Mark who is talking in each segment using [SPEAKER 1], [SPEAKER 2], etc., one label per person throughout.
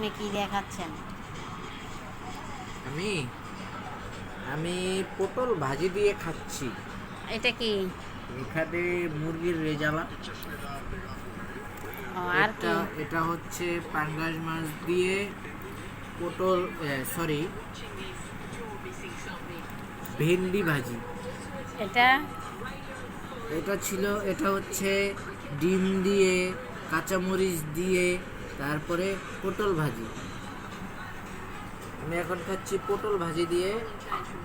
[SPEAKER 1] আপনি কি দেখাচ্ছেন
[SPEAKER 2] আমি? আমি পটল ভাজি দিয়ে খাচ্ছি।
[SPEAKER 1] এটা কি?
[SPEAKER 2] এখানে মুরগির রেজালা।
[SPEAKER 1] আর কি?
[SPEAKER 2] এটা এটা হচ্ছে পাঙ্গাস মাছ দিয়ে পটল সরি ভেন্ডি ভাজি।
[SPEAKER 1] এটা?
[SPEAKER 2] এটা ছিল এটা হচ্ছে ডিম দিয়ে কাঁচামরিচ দিয়ে তারপরে পটল ভাজি। আমি এখন খাচ্ছি পটল ভাজি দিয়ে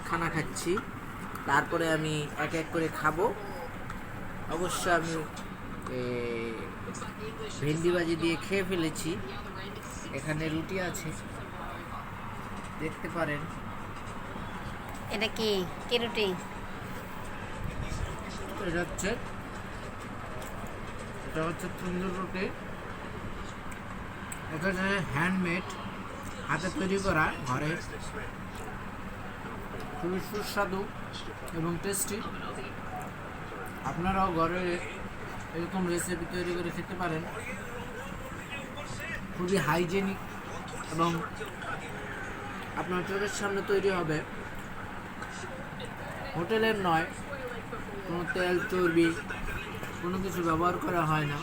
[SPEAKER 2] খানা খাচ্ছি। তারপরে আমি এক এক করে খাব। অবশ্য আমি ভেন্ডি ভাজি দিয়ে খেয়ে ফেলেছি। এখানে রুটি আছে। দেখতে পারেন।
[SPEAKER 1] এটা কি? কি রুটি?
[SPEAKER 2] এটা হচ্ছে এটা হচ্ছে তন্দুর রুটি। এটা হ্যান্ডমেড হাতে তৈরি করা ঘরে খুবই সুস্বাদু এবং টেস্টি আপনারাও ঘরে এরকম রেসিপি তৈরি করে খেতে পারেন। খুবই হাইজেনিক এবং আপনার চোখের সামনে তৈরি হবে। হোটেলের নয়, কোনো তেল, চর্বি, কোনো কিছু ব্যবহার করা হয় না।